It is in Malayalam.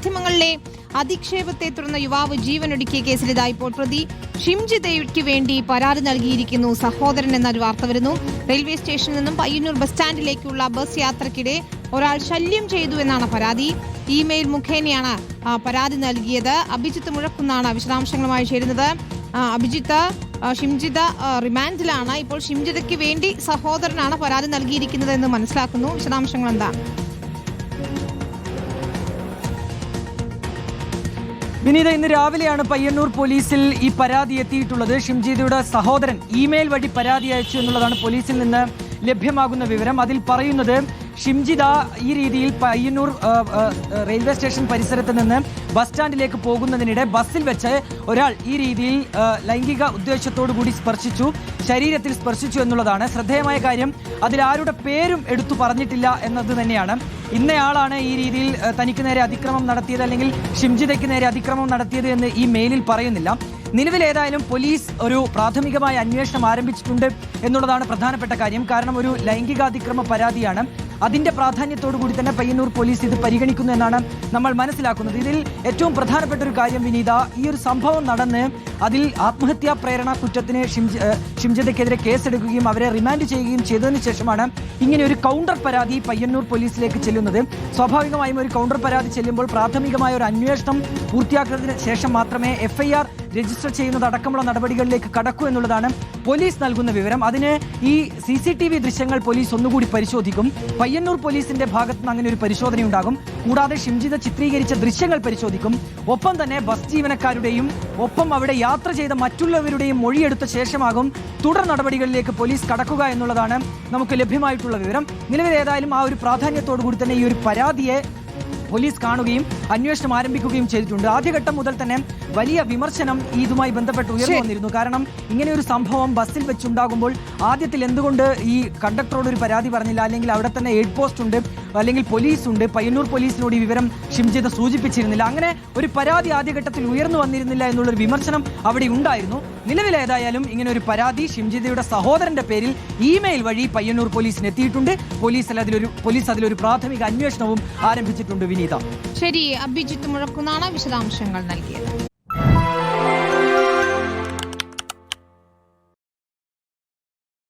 മാധ്യമങ്ങളിലെ അധിക്ഷേപത്തെ തുടർന്ന് യുവാവ് ജീവനൊടുക്കിയ കേസിൽ ഇപ്പോൾ പ്രതി. ഷിംജിതയ്ക്ക് വേണ്ടി പരാതി നൽകിയിരിക്കുന്നു. സഹോദരൻ എന്നൊരു വാർത്ത വരുന്നു. റെയിൽവേ സ്റ്റേഷനിൽ നിന്നും പയ്യന്നൂർ ബസ് സ്റ്റാൻഡിലേക്കുള്ള ബസ് യാത്രക്കിടെ ഒരാൾ ശല്യം ചെയ്തു എന്നാണ് പരാതി. ഇമെയിൽ മുഖേനയാണ് പരാതി നൽകിയത്. അഭിജിത്ത് മുഴക്കുന്നാണ് വിശദാംശങ്ങളുമായി ചേരുന്നത്. അഭിജിത്ത് ഷിംജിത റിമാൻഡിലാണ്. ഇപ്പോൾ ഷിംജിതയ്ക്ക് വേണ്ടി സഹോദരനാണ് പരാതി നൽകിയിരിക്കുന്നത് എന്ന് മനസ്സിലാക്കുന്നു. വിശദാംശങ്ങൾ എന്താ വിനീത ഇന്ന് രാവിലെയാണ് പയ്യന്നൂർ പോലീസിൽ ഈ പരാതി എത്തിയിട്ടുള്ളത്. ഷിംജീതയുടെ സഹോദരൻ ഇമെയിൽ വഴി പരാതി അയച്ചു എന്നുള്ളതാണ് പോലീസിൽ നിന്ന് ലഭ്യമാകുന്ന വിവരം. അതിൽ പറയുന്നത് ഷിംജിത ഈ രീതിയിൽ പയ്യന്നൂർ റെയിൽവേ സ്റ്റേഷൻ പരിസരത്ത് നിന്ന് ബസ് സ്റ്റാൻഡിലേക്ക് പോകുന്നതിനിടെ ബസ്സിൽ വെച്ച് ഒരാൾ ഈ രീതിയിൽ ലൈംഗിക ഉദ്ദേശത്തോടു കൂടി സ്പർശിച്ചു ശരീരത്തിൽ സ്പർശിച്ചു എന്നുള്ളതാണ്. ശ്രദ്ധേയമായ കാര്യം അതിൽ ആരുടെ പേരും എടുത്തു പറഞ്ഞിട്ടില്ല എന്നത് തന്നെയാണ്. ഇന്നയാളാണ് ഈ രീതിയിൽ തനിക്ക് നേരെ അതിക്രമം നടത്തിയത് അല്ലെങ്കിൽ ഷിംജിതയ്ക്ക് നേരെ അതിക്രമം നടത്തിയത് എന്ന് ഈ മെയിലിൽ പറയുന്നില്ല. നിലവിൽ ഏതായാലും പോലീസ് ഒരു പ്രാഥമികമായ അന്വേഷണം ആരംഭിച്ചിട്ടുണ്ട് എന്നുള്ളതാണ് പ്രധാനപ്പെട്ട കാര്യം. കാരണം ഒരു ലൈംഗികാതിക്രമ പരാതിയാണ്. അതിന്റെ പ്രാധാന്യത്തോടു കൂടി തന്നെ പയ്യന്നൂർ പോലീസ് ഇത് പരിഗണിക്കുന്നു എന്നാണ് നമ്മൾ മനസ്സിലാക്കുന്നത്. ഇതിൽ ഏറ്റവും പ്രധാനപ്പെട്ട ഒരു കാര്യം വിനീത ഈ ഒരു സംഭവം നടന്ന് അതിൽ ആത്മഹത്യാ പ്രേരണ കുറ്റത്തിന് ഷിംജതയ്ക്കെതിരെ കേസെടുക്കുകയും അവരെ റിമാൻഡ് ചെയ്യുകയും ചെയ്തതിനു ശേഷമാണ് ഇങ്ങനെ ഒരു കൗണ്ടർ പരാതി പയ്യന്നൂർ പോലീസിലേക്ക് ചെല്ലുന്നത്. സ്വാഭാവികമായും ഒരു കൗണ്ടർ പരാതി ചെല്ലുമ്പോൾ പ്രാഥമികമായ ഒരു അന്വേഷണം പൂർത്തിയാക്കുന്നതിന് ശേഷം മാത്രമേ എഫ്ഐആർ രജിസ്റ്റർ ചെയ്യുന്നത് അടക്കമുള്ള നടപടികളിലേക്ക് കടക്കൂ എന്നുള്ളതാണ് പോലീസ് നൽകുന്ന വിവരം. അതിന് ഈ സി സി ടി വി ദൃശ്യങ്ങൾ പോലീസ് ഒന്നുകൂടി പരിശോധിക്കും. പയ്യന്നൂർ പോലീസിന്റെ ഭാഗത്ത് നിന്ന് അങ്ങനെ ഒരു പരിശോധന ഉണ്ടാകും. കൂടാതെ ഷിംജിത ചിത്രീകരിച്ച ദൃശ്യങ്ങൾ പരിശോധിക്കും. ഒപ്പം തന്നെ ബസ് ജീവനക്കാരുടെയും ഒപ്പം അവിടെ യാത്ര ചെയ്ത മറ്റുള്ളവരുടെയും മൊഴിയെടുത്ത ശേഷമാകും തുടർ നടപടികളിലേക്ക് പോലീസ് കടക്കുക എന്നുള്ളതാണ് നമുക്ക് ലഭ്യമായിട്ടുള്ള വിവരം. നിലവിൽ ഏതായാലും ആ ഒരു പ്രാധാന്യത്തോടു കൂടി തന്നെ ഈ ഒരു പരാതിയെ പോലീസ് കാണുകയും അന്വേഷണം ആരംഭിക്കുകയും ചെയ്തിട്ടുണ്ട്. ആദ്യഘട്ടം മുതൽ തന്നെ വലിയ വിമർശനം ഇതുമായി ബന്ധപ്പെട്ട് ഉയർന്നു വന്നിരുന്നു. കാരണം ഇങ്ങനെ ഒരു സംഭവം ബസ്സിൽ വെച്ചുണ്ടാകുമ്പോൾ ആദ്യത്തിൽ എന്തുകൊണ്ട് ഈ കണ്ടക്ടറോട് ഒരു പരാതി പറഞ്ഞില്ല? അല്ലെങ്കിൽ അവിടെ തന്നെ എയ്ഡ് പോസ്റ്റ് ഉണ്ട്. അല്ലെങ്കിൽ പോലീസ് ഉണ്ട് പയ്യന്നൂർ പോലീസിനോട് ഈ വിവരം ഷിംജിത സൂചിപ്പിച്ചിരുന്നില്ല. അങ്ങനെ ഒരു പരാതി ആദ്യഘട്ടത്തിൽ ഉയർന്നു വന്നിരുന്നില്ല എന്നുള്ളൊരു വിമർശനം അവിടെ ഉണ്ടായിരുന്നു. നിലവിൽ ഏതായാലും ഇങ്ങനെ ഒരു പരാതി ഷിംജിതയുടെ സഹോദരന്റെ പേരിൽ ഇമെയിൽ വഴി പയ്യന്നൂർ പോലീസിന് എത്തിയിട്ടുണ്ട്. പോലീസ് അതിലൊരു പോലീസ് അതിലൊരു പ്രാഥമിക അന്വേഷണവും ആരംഭിച്ചിട്ടുണ്ട് വിനീത. ശരി അഭിജിത്ത് മുഴക്കുന്നാണ് വിശദാംശങ്ങൾ നൽകിയത്.